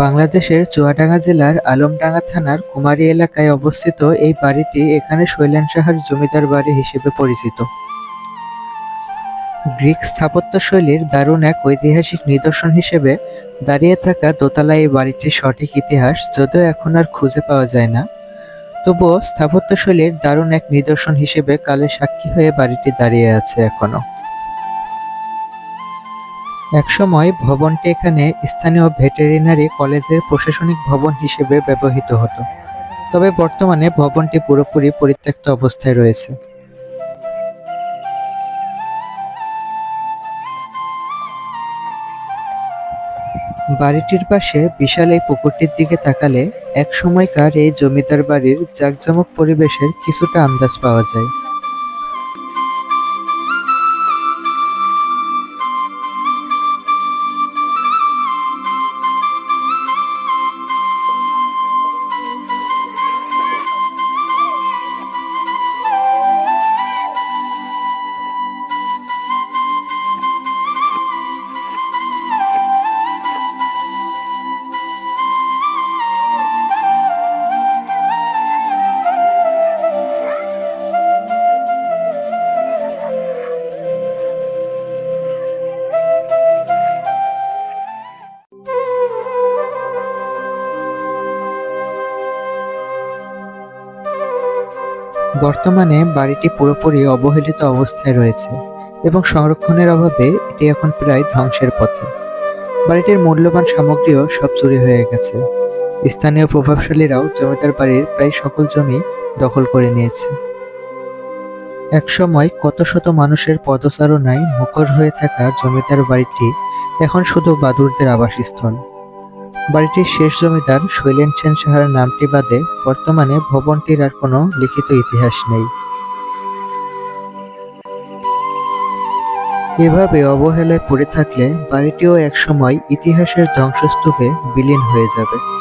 বাংলাদেশের চুয়াডাঙ্গা জেলার আলমডাঙ্গা থানার কুমারী এলাকায় অবস্থিত এই বাড়িটি এখানে শৈলেন সাহার জমিদার বাড়ি হিসেবে পরিচিত। গ্রিক স্থাপত্যশৈলীর দারুণ এক ঐতিহাসিক নিদর্শন হিসেবে দাঁড়িয়ে থাকা দোতলা এই বাড়িটির সঠিক ইতিহাস যদিও এখন আর খুঁজে পাওয়া যায় না। তবুও স্থাপত্যশৈলীর দারুণ এক নিদর্শন হিসেবে কালের সাক্ষী হয়ে বাড়িটি দাঁড়িয়ে আছে এখনও। একসময় ভবনটি এখানে স্থানীয় ভেটেরিনারি কলেজের প্রশাসনিক ভবন হিসেবে ব্যবহৃত হতো। তবে বর্তমানে ভবনটি পুরোপুরি পরিত্যক্ত অবস্থায় রয়েছে। বাড়িটির পাশে বিশাল এই পুকুরটির দিকে তাকালে এক সময়কার এই জমিদার বাড়ির জাঁকজমক পরিবেশের কিছুটা আন্দাজ পাওয়া যায়। বর্তমানে বাড়িটি পুরোপুরি অবহেলিত অবস্থায় রয়েছে এবং সংরক্ষণের অভাবে এটি এখন প্রায় ধ্বংসের পথে। বাড়িটির মূল্যবান সামগ্রীও সব চুরি হয়ে গেছে। স্থানীয় প্রভাবশালীরাও জমিদার বাড়ির প্রায় সকল জমি দখল করে নিয়েছে। একসময় কত শত মানুষের পদচারণায় মুখর হয়ে থাকা জমিদার বাড়িটি এখন শুধু বাদুরদের আবাসস্থল। বাড়িটির শেষ জমিদার শৈলেন সেন সাহার নামটি বাদে বর্তমানে ভবনটির আর কোনো লিখিত ইতিহাস নেই। এভাবে অবহেলায় পড়ে থাকলে বাড়িটিও একসময় ইতিহাসের ধ্বংসস্তূপে বিলীন হয়ে যাবে।